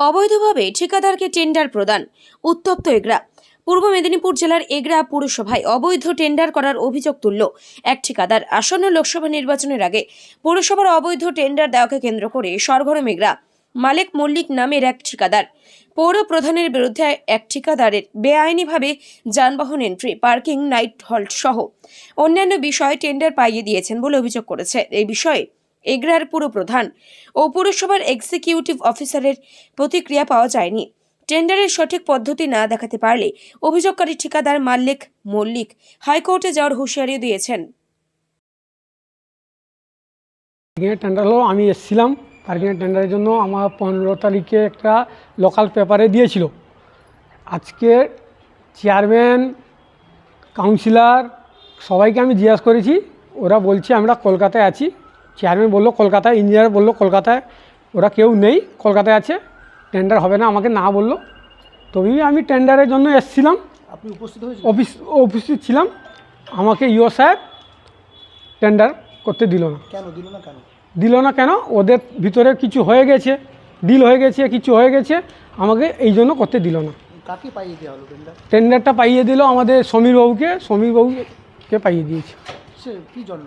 অবৈধভাবে ঠিকাদারকে টেন্ডার প্রদান, উত্তপ্ত এগরা। পূর্ব মেদিনীপুর জেলার এগরা পুরসভায় অবৈধ টেন্ডার করার অভিযোগ তুলল এক ঠিকাদার। আসন্ন লোকসভা নির্বাচনের আগে পুরসভার অবৈধ টেন্ডার দেওয়াকে কেন্দ্র করে সরগরম এগরা। মালেক মল্লিক নামের এক ঠিকাদার। পৌর প্রধানের বিরুদ্ধে এক ঠিকাদারের বেআইনিভাবে যানবাহন এন্ট্রি পার্কিং নাইট হল্ট সহ অন্যান্য বিষয়ে টেন্ডার পাইয়ে দিয়েছেন বলে অভিযোগ করেছে। এই বিষয়ে এগরার পুরপ্রধান ও পুরসভার এক্সিকিউটিভ অফিসারের প্রতিক্রিয়া পাওয়া যায়নি। টেন্ডারের সঠিক পদ্ধতি না দেখাতে পারলে অভিযোগকারী ঠিকাদার মাল্লিক মল্লিক হাইকোর্টে যাওয়ার হুঁশিয়ারিও দিয়েছেন। টেন্ডার হলো, আমি এসেছিলাম। পার্কিংয়ের টেন্ডারের জন্য আমার পনেরো তারিখে একটা লোকাল পেপারে দিয়েছিল। আজকে চেয়ারম্যান কাউন্সিলর সবাইকে আমি জিজ্ঞাসা করেছি, ওরা বলছে আমরা কলকাতায় আছি। চেয়ারম্যান বলল কলকাতায় ইঞ্জিনিয়ার বলল কলকাতায় ওরা কেউ নেই কলকাতায় আছে টেন্ডার হবে না আমাকে না বলল। তবেই আমি টেন্ডারের জন্য এসেছিলাম। আপনি উপস্থিত অফিস অফিসে ছিলাম। আমাকে ইও সাহেব টেন্ডার করতে দিল না। কেন? দিল না কেন? দিল না কেন? ওদের ভিতরে কিছু হয়ে গেছে ডিল হয়ে গেছে কিছু হয়ে গেছে আমাকে এই জন্য করতে দিল না। কাকে পাইয়ে দেওয়া হলো টেন্ডার টেন্ডারটা পাইয়ে দিল আমাদের সমীরবাবুকে সমীরবাবুকে পাইয়ে দিয়েছে। সে কি জন্য?